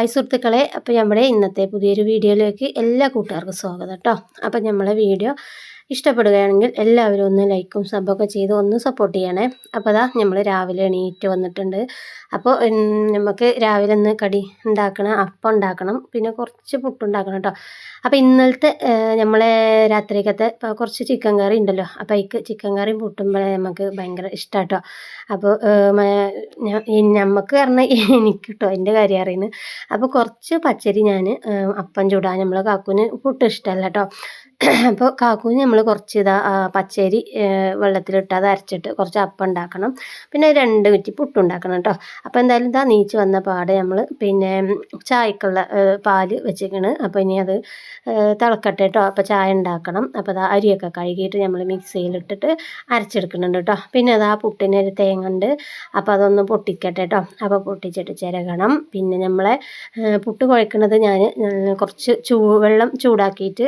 Hi സുഹൃത്തുക്കളെ അപ്പോൾ നമ്മുടെ ഇന്നത്തെ പുതിയൊരു വീഡിയോയിലേക്ക് എല്ലാ കൂട്ടുകാർക്കും സ്വാഗതം കേട്ടോ അപ്പോൾ നമ്മളെ വീഡിയോ ഇഷ്ടപ്പെടുകയാണെങ്കിൽ എല്ലാവരും ഒന്ന് ലൈക്കും സബൊക്കെ ചെയ്ത് ഒന്ന് സപ്പോർട്ട് ചെയ്യണേ. അപ്പോൾ അതാ നമ്മൾ രാവിലെ എണീറ്റ് വന്നിട്ടുണ്ട്. അപ്പോൾ നമുക്ക് രാവിലെ ഒന്ന് കടി ഉണ്ടാക്കണം അപ്പം ഉണ്ടാക്കണം പിന്നെ കുറച്ച് പുട്ടുണ്ടാക്കണം കേട്ടോ അപ്പോൾ ഇന്നലത്തെ നമ്മളെ രാത്രിക്കത്തെ കുറച്ച് ചിക്കൻ കറി ഉണ്ടല്ലോ അപ്പോൾ അതിക്ക് ചിക്കൻ കറിയും പുട്ടുമ്പോഴേ നമുക്ക് ഭയങ്കര ഇഷ്ടമാണ് കേട്ടോ അപ്പോൾ നമുക്ക് പറഞ്ഞാൽ എനിക്ക് കേട്ടോ എന്റെ കാര്യം അറിയുന്നത് അപ്പോൾ കുറച്ച് പച്ചരി ഞാൻ അപ്പം ചൂടാൻ നമ്മൾ കാക്കുന് പുട്ട് ഇഷ്ടമല്ല കേട്ടോ അപ്പോൾ കാക്കുവിന് നമ്മൾ കുറച്ച് ഇതാ പച്ചരി വെള്ളത്തിലിട്ട് അത് അരച്ചിട്ട് കുറച്ച് അപ്പം ഉണ്ടാക്കണം. പിന്നെ രണ്ട് കുറ്റി പുട്ടുണ്ടാക്കണം കേട്ടോ. അപ്പോൾ എന്തായാലും ഇതാ നീച്ച് വന്ന പാടെ നമ്മൾ പിന്നെ ചായക്കുള്ള പാൽ വെച്ചിരിക്കണ് അപ്പോൾ ഇനി അത് തിളക്കട്ടെ കേട്ടോ. അപ്പോൾ ചായ ഉണ്ടാക്കണം. അപ്പോൾ അതാ അരിയൊക്കെ കഴുകിയിട്ട് നമ്മൾ മിക്സിയിലിട്ടിട്ട് അരച്ചെടുക്കുന്നുണ്ട് കേട്ടോ. പിന്നെ അതാ പുട്ടിന് ഒരു തേങ്ങ ഉണ്ട് അപ്പോൾ അതൊന്ന് പൊട്ടിക്കട്ടെ കേട്ടോ. അപ്പോൾ പൊട്ടിച്ചിട്ട് ചിരകണം. പിന്നെ നമ്മളെ പുട്ട് കുഴക്കുന്നത് ഞാൻ കുറച്ച് ചൂ വെള്ളം ചൂടാക്കിയിട്ട്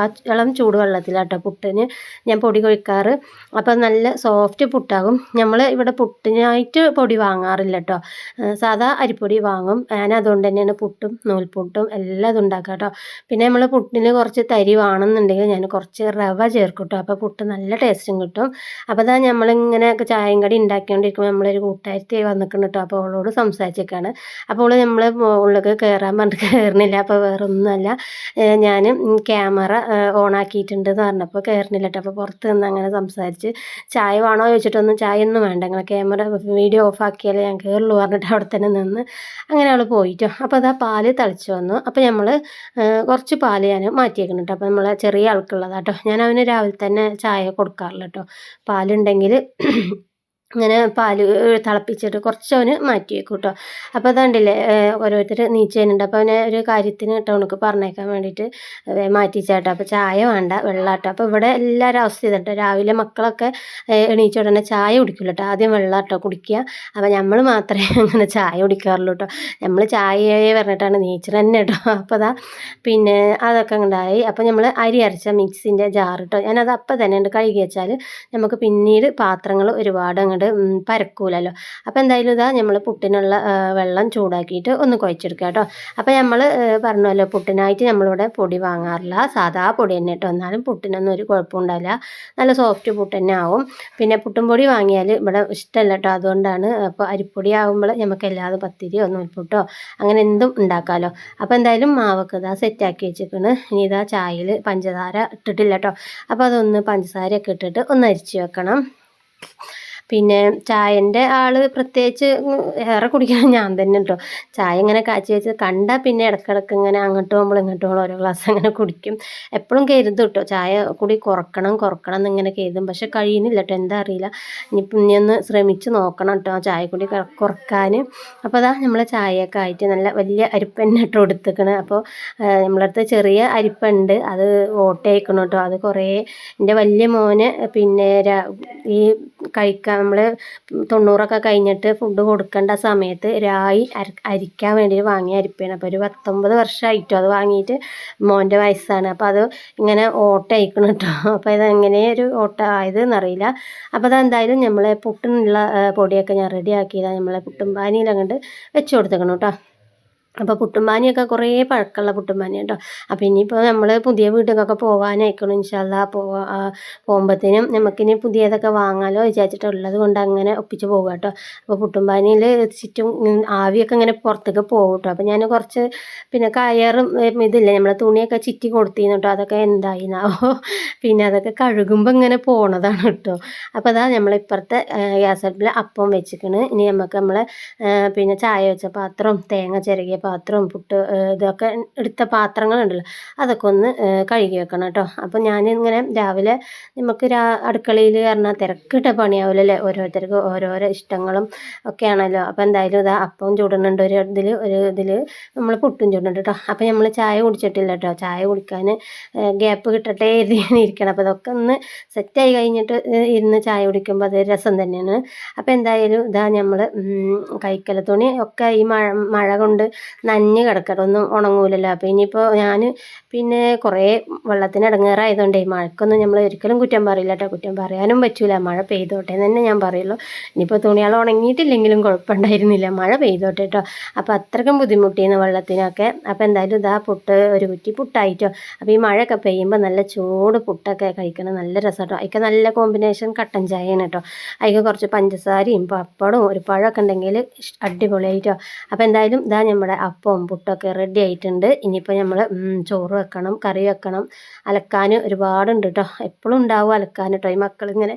ആ ഇളം ചൂടുവെള്ളത്തിലാട്ടോ പുട്ടിന് ഞാൻ പൊടി കൊഴിക്കാറ്. അപ്പോൾ നല്ല സോഫ്റ്റ് പുട്ടാകും. നമ്മൾ ഇവിടെ പുട്ടിനായിട്ട് പൊടി വാങ്ങാറില്ല കേട്ടോ സാധാ അരിപ്പൊടി വാങ്ങും. ഞാൻ അതുകൊണ്ട് തന്നെയാണ് പുട്ടും നൂൽപുട്ടും എല്ലാം ഇത് ഉണ്ടാക്കുക കേട്ടോ പിന്നെ നമ്മൾ പുട്ടിന് കുറച്ച് തരി വേണമെന്നുണ്ടെങ്കിൽ ഞാൻ കുറച്ച് റവ ചേർക്കും കേട്ടോ അപ്പോൾ പുട്ട് നല്ല ടേസ്റ്റും കിട്ടും. അപ്പോൾ അതാ നമ്മളിങ്ങനെ ചായയും കടി ഉണ്ടാക്കിക്കൊണ്ടിരിക്കുമ്പോൾ നമ്മളൊരു കൂട്ടുകാരത്തി വന്നിട്ടുണ്ട് കേട്ടോ. അപ്പോൾ അവളോട് സംസാരിച്ചേക്കാണ്. അപ്പോൾ അവൾ നമ്മൾ ഉള്ളിലേക്ക് കയറാൻ പറഞ്ഞിട്ട് കയറുന്നില്ല. അപ്പോൾ വേറൊന്നുമല്ല. ഞാൻ ക്യാമറ ഓണാക്കിയിട്ടുണ്ട് എന്ന് പറഞ്ഞപ്പോൾ കയറുന്നില്ല അപ്പോൾ പുറത്ത് നിന്ന് അങ്ങനെ സംസാരിച്ച് ചായ വേണോ ചോദിച്ചിട്ടൊന്നും ചായ ഒന്നും വേണ്ട. ഞങ്ങൾ ക്യാമറ വീഡിയോ ഓഫ് ആക്കിയാലേ ഞാൻ കയറുള്ളൂ പറഞ്ഞിട്ട് അവിടെ തന്നെ നിന്ന് അങ്ങനെ അവൾ പോയിട്ടോ. അപ്പോൾ അതാ പാൽ തളിച്ച് വന്നു. അപ്പോൾ നമ്മൾ കുറച്ച് പാൽ ഞാൻ മാറ്റിയേക്കണം കേട്ടോ. അപ്പോൾ നമ്മൾ ചെറിയ ആൾക്കുള്ളതാട്ടോ. ഞാൻ അവന് രാവിലെ തന്നെ ചായ കൊടുക്കാറില്ല കേട്ടോ. പാലുണ്ടെങ്കിൽ ഇങ്ങനെ പാൽ തിളപ്പിച്ചിട്ട് കുറച്ച് അവന് മാറ്റി വെക്കും കേട്ടോ അപ്പോൾ അതുകൊണ്ടില്ലേ ഓരോരുത്തർ നീച്ചതിനുണ്ട് അപ്പോൾ അവനെ ഒരു കാര്യത്തിന് കേട്ടോ ഉണക്ക് പറഞ്ഞേക്കാൻ വേണ്ടിയിട്ട് മാറ്റിച്ചാട്ടോ. അപ്പോൾ ചായ വേണ്ട വെള്ളാട്ടോ. അപ്പോൾ ഇവിടെ എല്ലാവരും അവസ്ഥ ചെയ്തിട്ടോ രാവിലെ മക്കളൊക്കെ എണീച്ച ഉടനെ ചായ കുടിക്കില്ല കേട്ടോ ആദ്യം വെള്ളാട്ടോ കുടിക്കുക അപ്പോൾ നമ്മൾ മാത്രമേ അങ്ങനെ ചായ കുടിക്കാറുള്ളൂ കേട്ടോ നമ്മൾ ചായയെ പറഞ്ഞിട്ടാണ് നീച്ചർ തന്നെ കേട്ടോ അപ്പോൾ അതാ പിന്നെ അതൊക്കെ ഉണ്ടായി അപ്പോൾ നമ്മൾ അരി അരച്ച മിക്സിന്റെ ജാർ കേട്ടോ ഞാനത് അപ്പം തന്നെ ഉണ്ട് കഴുകി വെച്ചാൽ നമുക്ക് പിന്നീട് പാത്രങ്ങൾ ഒരുപാട് അങ്ങോട്ട് അങ്ങോട്ട് പരക്കൂലല്ലോ. അപ്പോൾ എന്തായാലും ഇതാ നമ്മൾ പുട്ടിനുള്ള വെള്ളം ചൂടാക്കിയിട്ട് ഒന്ന് കുഴച്ചെടുക്കുക കേട്ടോ. അപ്പോൾ നമ്മൾ പറഞ്ഞല്ലോ പുട്ടിനായിട്ട് നമ്മളിവിടെ പൊടി വാങ്ങാറില്ല. സാധാ പൊടി തന്നെ കേട്ടോ. എന്നാലും പുട്ടിനൊന്നും ഒരു കുഴപ്പമുണ്ടാവില്ല. നല്ല സോഫ്റ്റ് പുട്ട് തന്നെ ആവും. പിന്നെ പുട്ടും പൊടി വാങ്ങിയാൽ ഇവിടെ ഇഷ്ടമല്ല കേട്ടോ. അതുകൊണ്ടാണ് അപ്പോൾ അരിപ്പൊടി ആകുമ്പോൾ നമുക്ക് എല്ലാതും പത്തിരിയോ നൂൽപ്പുട്ടോ അങ്ങനെ എന്തും ഉണ്ടാക്കാമല്ലോ അപ്പോൾ എന്തായാലും മാവൊക്കെ ഇതാ സെറ്റാക്കി വെച്ചിരിക്കുന്നത് ഇനി ഇതാ ചായയിൽ പഞ്ചസാര ഇട്ടിട്ടില്ല കേട്ടോ. അപ്പോൾ അതൊന്ന് പഞ്ചസാരയൊക്കെ ഇട്ടിട്ട് ഒന്ന് അരിച്ച് വെക്കണം. പിന്നെ ചായന്റെ ആൾ പ്രത്യേകിച്ച് ഏറെ കുടിക്കണം ഞാൻ തന്നെ കേട്ടോ ചായ ഇങ്ങനെ കാച്ചി വെച്ച് കണ്ടാൽ പിന്നെ ഇടക്കിടക്ക് ഇങ്ങനെ അങ്ങോട്ട് പോകുമ്പോൾ ഇങ്ങോട്ട് പോകുമ്പോൾ ഓരോ ഗ്ലാസ് അങ്ങനെ കുടിക്കും. എപ്പോഴും കരുതും കേട്ടോ ചായ കൂടി കുറക്കണം കുറക്കണം എന്നിങ്ങനെ കരുതും. പക്ഷെ കഴിയുന്നില്ല കേട്ടോ എന്താ അറിയില്ല. ഇനിയിപ്പം ഇനി ഒന്ന് ശ്രമിച്ച് നോക്കണം കേട്ടോ ചായ കൂടി കുറയ്ക്കാൻ. അപ്പോൾ അതാ നമ്മൾ ചായയൊക്കെ ആയിട്ട് നല്ല വലിയ അരിപ്പന്നെ ഇട്ട് കൊടുത്തേക്കണ് അപ്പോൾ നമ്മളടുത്ത് ചെറിയ അരിപ്പുണ്ട്. അത് ഓട്ടയക്കണം കേട്ടോ അത് കുറേ എന്റെ വലിയ മോന് പിന്നെ ഈ കഴിക്കാൻ നമ്മൾ തൊണ്ണൂറൊക്കെ കഴിഞ്ഞിട്ട് ഫുഡ് കൊടുക്കേണ്ട സമയത്ത് രായി അരിക്കാൻ വേണ്ടി വാങ്ങിയ അരിപ്പയാണ്. അപ്പോൾ ഒരു പത്തൊമ്പത് വർഷമായിട്ടോ അത് വാങ്ങിയിട്ട് മോന്റെ വയസ്സാണ്. അപ്പോൾ അത് ഇങ്ങനെ ഓട്ട അയക്കണം കേട്ടോ അപ്പോൾ ഇത് എങ്ങനെ ഒരു ഓട്ട ആയത് എന്നറിയില്ല അപ്പോൾ അതെന്തായാലും നമ്മളെ പുട്ടിനുള്ള പൊടിയൊക്കെ ഞാൻ റെഡിയാക്കിയതാണ് നമ്മളെ പുട്ടും പാനിയിലങ്ങോട്ട് വെച്ച് കൊടുത്തേക്കണം കേട്ടോ അപ്പോൾ പുട്ടുംപാനിയൊക്കെ കുറേ പഴക്കമുള്ള പുട്ടുംപാനി കേട്ടോ അപ്പോൾ ഇനിയിപ്പോൾ നമ്മൾ പുതിയ വീട്ടിലൊക്കെ പോകാനായിക്കണം ഇൻഷാല്ല പോവാ പോകുമ്പോഴത്തേനും നമുക്കിനി പുതിയതൊക്കെ വാങ്ങാലോ വിചാരിച്ചിട്ടുള്ളത് കൊണ്ട് അങ്ങനെ ഒപ്പിച്ച് പോകുക കേട്ടോ അപ്പോൾ പുട്ടുംപാനിയിൽ ചുറ്റും ആവിയൊക്കെ ഇങ്ങനെ പുറത്തേക്ക് പോകും കേട്ടോ അപ്പോൾ ഞാൻ കുറച്ച് പിന്നെ കയറും ഇതില്ലേ നമ്മളെ തുണിയൊക്കെ ചിറ്റി കൊടുത്തിരുന്നു കേട്ടോ അതൊക്കെ എന്തായിന്നാവോ. പിന്നെ അതൊക്കെ കഴുകുമ്പോൾ ഇങ്ങനെ പോണതാണ് കേട്ടോ അപ്പോൾ അതാ നമ്മളിപ്പുറത്തെ ഗ്യാസ് അടുപ്പിൽ അപ്പം വെച്ചിക്കണ്. ഇനി നമുക്ക് നമ്മൾ പിന്നെ ചായ വെച്ച പാത്രം തേങ്ങ ചിരകിയ പാത്രവും പുട്ട് ഇതൊക്കെ എടുത്ത പാത്രങ്ങളുണ്ടല്ലോ. അതൊക്കെ ഒന്ന് കഴുകി വെക്കണം കേട്ടോ. അപ്പോൾ ഞാനിങ്ങനെ രാവിലെ നമുക്ക് രാ അടുക്കളയിൽ പറഞ്ഞാൽ തിരക്കിട്ട പണിയാവില്ലല്ലേ ഓരോരുത്തർക്ക് ഓരോരോ ഇഷ്ടങ്ങളും ഒക്കെയാണല്ലോ. അപ്പോൾ എന്തായാലും ഇതാ അപ്പവും ചൂടുന്നുണ്ട്. ഒരു ഇതിൽ ഒരു ഇതിൽ നമ്മൾ പുട്ടും ചൂടുന്നുണ്ട് കേട്ടോ. അപ്പോൾ നമ്മൾ ചായ കുടിച്ചിട്ടില്ല കേട്ടോ. ചായ കുടിക്കാൻ ഗ്യാപ്പ് കിട്ടട്ടെ ഇരിക്കണം അപ്പോൾ ഇതൊക്കെ ഒന്ന് സെറ്റായി കഴിഞ്ഞിട്ട് ഇരുന്ന് ചായ കുടിക്കുമ്പോൾ അത് രസം തന്നെയാണ്. അപ്പോൾ എന്തായാലും ഇതാ നമ്മൾ കൈക്കല തുണി ഒക്കെ ഈ മഴ മഴ കൊണ്ട് നനഞ്ഞ് കിടക്കട്ടെ ഒന്നും ഉണങ്ങൂലല്ലോ. അപ്പോൾ ഇനിയിപ്പോൾ ഞാൻ പിന്നെ കുറേ വെള്ളത്തിന് ഇടങ്ങേറായതുകൊണ്ടേ മഴക്കൊന്നും നമ്മൾ ഒരിക്കലും കുറ്റം പറയില്ല കേട്ടോ കുറ്റം പറയാനും പറ്റില്ല മഴ പെയ്തോട്ടെ എന്ന് തന്നെ ഞാൻ പറയുള്ളൂ. ഇനിയിപ്പോൾ തുണികൾ ഉണങ്ങിയിട്ടില്ലെങ്കിലും കുഴപ്പമുണ്ടായിരുന്നില്ല. മഴ പെയ്തോട്ടെ കേട്ടോ അപ്പോൾ അത്രയ്ക്കും ബുദ്ധിമുട്ടിയിരുന്നു വെള്ളത്തിനൊക്കെ. അപ്പോൾ എന്തായാലും ഇതാ പുട്ട് ഒരു കുറ്റി പുട്ടായിട്ടോ. അപ്പോൾ ഈ മഴയൊക്കെ പെയ്യുമ്പോൾ നല്ല ചൂട് പുട്ടൊക്കെ കഴിക്കണം. നല്ല രസം കേട്ടോ അതിക്ക് നല്ല കോമ്പിനേഷൻ കട്ടൻ ചായയാണ് കേട്ടോ അതിക്ക് കുറച്ച് പഞ്ചസാരയും പപ്പടവും ഒരു പഴമൊക്കെ ഉണ്ടെങ്കിൽ അടിപൊളിയായിട്ടോ. അപ്പോൾ എന്തായാലും ഇതാ നമ്മുടെ അപ്പവും പുട്ടൊക്കെ റെഡി ആയിട്ടുണ്ട്. ഇനിയിപ്പോൾ നമ്മൾ ചോറ് വെക്കണം കറി വെക്കണം. അലക്കാൻ ഒരുപാടുണ്ട് കേട്ടോ എപ്പോഴും ഉണ്ടാവും അലക്കാൻ കേട്ടോ ഈ മക്കളിങ്ങനെ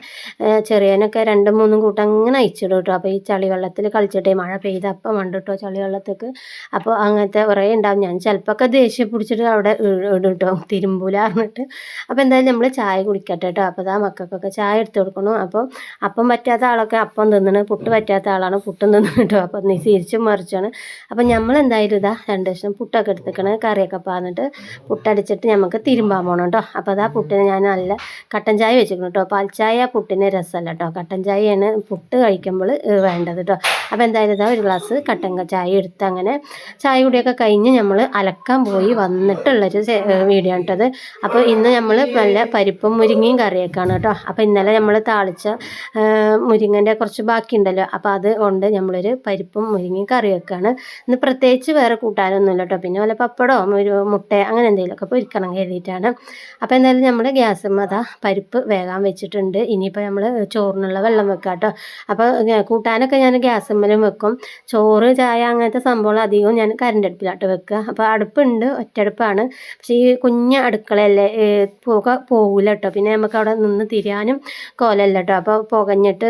ചെറിയനൊക്കെ രണ്ടും മൂന്നും കൂട്ടം അങ്ങനെ അയച്ചിടും കേട്ടോ അപ്പോൾ ഈ ചളിവെള്ളത്തിൽ കളിച്ചിട്ടേ മഴ പെയ്ത അപ്പം ഉണ്ട് കേട്ടോ ചളിവെള്ളത്തേക്ക്. അപ്പോൾ അങ്ങനത്തെ കുറേ ഉണ്ടാവും. ഞാൻ ചിലപ്പോൾ ദേഷ്യം പിടിച്ചിട്ട് അവിടെ ഇടും കേട്ടോ തിരുമ്പൂല അപ്പോൾ എന്തായാലും നമ്മൾ ചായ കുടിക്കട്ടെ കേട്ടോ അപ്പോൾ അതാ മക്കൾക്കൊക്കെ ചായ എടുത്ത് കൊടുക്കണം. അപ്പോൾ അപ്പം പറ്റാത്ത ആളൊക്കെ അപ്പം തിന്നണ്. പുട്ട് പറ്റാത്ത ആളാണ് പുട്ടും തിന്നണം കേട്ടോ അപ്പം നീ തിരിച്ചും മറിച്ചാണ്. അപ്പം നമ്മൾ എന്തായാലും ഇതാ രണ്ട് ദിവസം പുട്ടൊക്കെ എടുത്തേക്കണ് കറിയൊക്കെ പാന്നിട്ട് പുട്ടടിച്ചിട്ട് നമുക്ക് തിരുമ്പാൻ പോകണം കേട്ടോ അപ്പോൾ അതാ പുട്ടിന് ഞാൻ നല്ല കട്ടൻ ചായ വെച്ചിരിക്കണം കേട്ടോ പാൽ ചായ പുട്ടിന് രസമല്ല കേട്ടോ കട്ടൻ ചായയാണ് പുട്ട് കഴിക്കുമ്പോൾ വേണ്ടത് കേട്ടോ അപ്പോൾ എന്തായാലും ഇതാ ഒരു ഗ്ലാസ് കട്ടൻ ചായ എടുത്ത് അങ്ങനെ ചായ കുടിയൊക്കെ കഴിഞ്ഞ് നമ്മൾ അലക്കാൻ പോയി വന്നിട്ടുള്ളൊരു വീഡിയോ കേട്ടത് അപ്പോൾ ഇന്ന് നമ്മൾ നല്ല പരിപ്പും മുരിങ്ങയും കറിയൊക്കെയാണ് കേട്ടോ അപ്പോൾ ഇന്നലെ നമ്മൾ താളിച്ച മുരിങ്ങന്റെ കുറച്ച് ബാക്കിയുണ്ടല്ലോ. അപ്പോൾ അത് കൊണ്ട് നമ്മളൊരു പരിപ്പും മുരിങ്ങയും കറിയൊക്കെയാണ്. ഇന്ന് പ്രത്യേകിച്ച് വേറെ കൂട്ടാനൊന്നുമില്ല കേട്ടോ പിന്നെ വല്ല പപ്പടമോ ഒരു മുട്ട അങ്ങനെ എന്തെങ്കിലുമൊക്കെ പൊരിക്കണം കരുതിയിട്ടാണ്. അപ്പോൾ എന്തായാലും നമ്മൾ ഗ്യാസും അതാ പരിപ്പ് വേകാൻ വെച്ചിട്ടുണ്ട്. ഇനിയിപ്പോൾ നമ്മൾ ചോറിനുള്ള വെള്ളം വെക്കാം കേട്ടോ അപ്പോൾ കൂട്ടാനൊക്കെ ഞാൻ ഗ്യാസുമ്മലും വെക്കും. ചോറ് ചായ അങ്ങനത്തെ സംഭവങ്ങൾ അധികവും ഞാൻ കറണ്ട് അടുപ്പിലാട്ട് വെക്കുക. അപ്പോൾ അടുപ്പുണ്ട് ഒറ്റടുപ്പാണ്. പക്ഷേ ഈ കുഞ്ഞ അടുക്കളയല്ലേ പുക പോകില്ല കേട്ടോ പിന്നെ നമുക്ക് അവിടെ നിന്ന് തിരിയാനും കോലല്ല കേട്ടോ അപ്പോൾ പുകഞ്ഞിട്ട്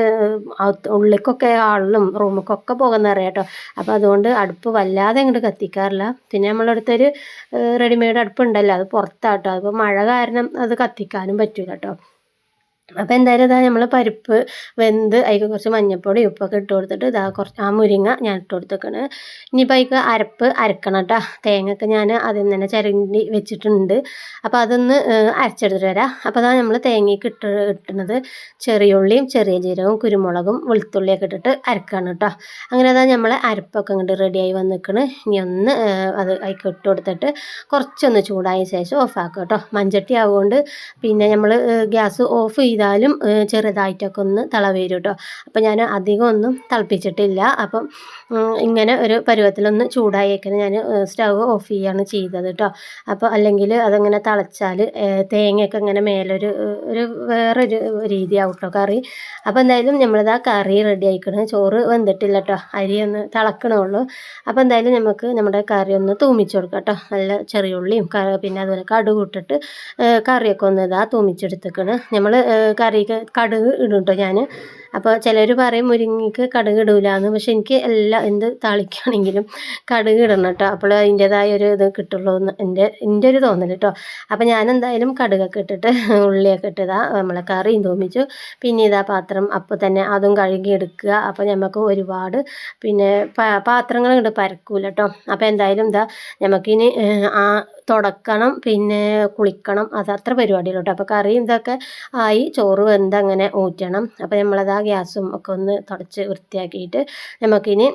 ഉള്ളിക്കൊക്കെ ആളിലും റൂമിക്കൊക്കെ പോകുന്ന അറിയാം കേട്ടോ അപ്പോൾ അതുകൊണ്ട് അടുപ്പ് വല്ലാതെ അങ്ങോട്ട് കത്തിക്കാറില്ല. പിന്നെ നമ്മളടുത്തൊരു റെഡിമെയ്ഡ് അടുപ്പുണ്ടല്ലോ അത് പുറത്താട്ടോ. അപ്പോൾ മഴ കാരണം അത് കത്തിക്കാനും പറ്റില്ല കേട്ടോ അപ്പോൾ എന്തായാലും ഇതാ നമ്മൾ പരിപ്പ് വെന്ത് അതിൽ കുറച്ച് മഞ്ഞപ്പൊടി ഉപ്പൊക്കെ ഇട്ട് കൊടുത്തിട്ട് ഇതാ കുറച്ച് ആ മുരിങ്ങ ഞാൻ ഇട്ട് കൊടുത്തേക്കാണ്. ഇനിയിപ്പോൾ അതിക്ക് അരപ്പ് അരക്കണം കേട്ടോ തേങ്ങയൊക്കെ ഞാൻ അതിൽ തന്നെ ചിരണ്ടി വെച്ചിട്ടുണ്ട്. അപ്പോൾ അതൊന്ന് അരച്ചെടുത്തിട്ട് വരാം. അപ്പോൾ അതാ നമ്മൾ തേങ്ങയ്ക്ക് ഇട്ട് ഇട്ടുന്നത് ചെറിയ ഉള്ളിയും ചെറിയ ജീരകവും കുരുമുളകും വെളുത്തുള്ളിയൊക്കെ ഇട്ടിട്ട് അരക്കാണ് കേട്ടോ അങ്ങനെ അതാ നമ്മൾ അരപ്പൊക്കെ അങ്ങോട്ട് റെഡിയായി വന്നിക്കണ്. ഇനി ഒന്ന് അത് അതിക്ക് ഇട്ട് കൊടുത്തിട്ട് കുറച്ചൊന്ന് ചൂടായ ശേഷം ഓഫാക്കുക കേട്ടോ മഞ്ചട്ടി ആവുകൊണ്ട് പിന്നെ നമ്മൾ ഗ്യാസ് ഓഫ് ചെയ്താൽ ചെയ്താലും ചെറുതായിട്ടൊക്കെ ഒന്ന് തിളവേരും കേട്ടോ അപ്പോൾ ഞാൻ അധികം ഒന്നും തിളപ്പിച്ചിട്ടില്ല. അപ്പം ഇങ്ങനെ ഒരു പരുവത്തിലൊന്ന് ചൂടായേക്കിന് ഞാൻ സ്റ്റവ് ഓഫ് ചെയ്യാണ് ചെയ്തത് കേട്ടോ അപ്പോൾ അല്ലെങ്കിൽ അതങ്ങനെ തിളച്ചാൽ തേങ്ങയൊക്കെ ഇങ്ങനെ മേലൊരു ഒരു വേറൊരു രീതിയാവും കേട്ടോ കറി. അപ്പോൾ എന്തായാലും നമ്മളിതാ കറി റെഡി ആയിക്കണം. ചോറ് വെന്തിട്ടില്ല കേട്ടോ അരി ഒന്ന് തിളക്കണുള്ളൂ അപ്പോൾ എന്തായാലും നമുക്ക് നമ്മുടെ കറി ഒന്ന് തൂമിച്ച് കൊടുക്കാം കേട്ടോ നല്ല ചെറിയ ഉള്ളിയും പിന്നെ അതുപോലെ കടുക് ഇട്ടിട്ട് കറിയൊക്കെ ഒന്ന് ഇതാ തൂമിച്ചെടുത്തേക്കണ്. നമ്മൾ കറിക്ക് കടുക് ഇടും കേട്ടോ ഞാൻ അപ്പോൾ ചിലർ പറയും മുരിങ്ങയ്ക്ക് കടുക് ഇടൂലെന്ന്. പക്ഷെ എനിക്ക് എല്ലാ എന്ത് താളിക്കുകയാണെങ്കിലും കടുക് ഇടണം കേട്ടോ. അപ്പോൾ അതിന്റേതായ ഒരു ഇത് കിട്ടുള്ളൂ എന്ന് എന്റെ എന്റെ ഒരു തോന്നൽ കേട്ടോ. അപ്പോൾ ഞാൻ എന്തായാലും കടുകൊക്കെ ഇട്ടിട്ട് ഉള്ളിയൊക്കെ ഇട്ടതാ നമ്മളെ കറിയും തോന്നിച്ചു പിന്നെ ഇതാ പാത്രം അപ്പോൾ തന്നെ അതും കഴുകി എടുക്കുക. അപ്പോൾ നമുക്ക് ഒരുപാട് പിന്നെ പാത്രങ്ങൾ ഇങ്ങോട്ട് പരക്കൂല കേട്ടോ. അപ്പോൾ എന്തായാലും എന്താ നമുക്കിനി ആ തുടക്കണം പിന്നെ കുളിക്കണം. അത് അത്ര പരിപാടിയുള്ളൂ കേട്ടോ. അപ്പോൾ കറിയും ഇതൊക്കെ ആയി ചോറ് വെന്ത് അങ്ങനെ ഊറ്റണം. അപ്പോൾ നമ്മളത് ഗ്യാസും ഒക്കെ ഒന്ന് തുടച്ച് വൃത്തിയാക്കിയിട്ട് നമുക്കിനി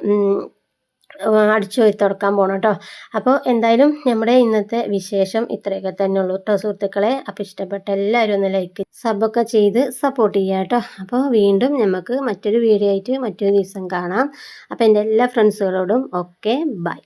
അടിച്ചു പോയി തുടക്കാൻ പോകണം കേട്ടോ. അപ്പോൾ എന്തായാലും നമ്മുടെ ഇന്നത്തെ വിശേഷം ഇത്രയൊക്കെ തന്നെ ഉള്ളൂ കേട്ടോ സുഹൃത്തുക്കളെ. അപ്പോൾ ഇഷ്ടപ്പെട്ട എല്ലാവരും ഒന്ന് ലൈക്ക് സബൊക്കെ ചെയ്ത് സപ്പോർട്ട് ചെയ്യുക കേട്ടോ. അപ്പോൾ വീണ്ടും നമുക്ക് മറ്റൊരു വീഡിയോ ആയിട്ട് മറ്റൊരു ദിവസം കാണാം. അപ്പോൾ എന്റെ എല്ലാ ഫ്രണ്ട്സുകളോടും ഓക്കെ ബൈ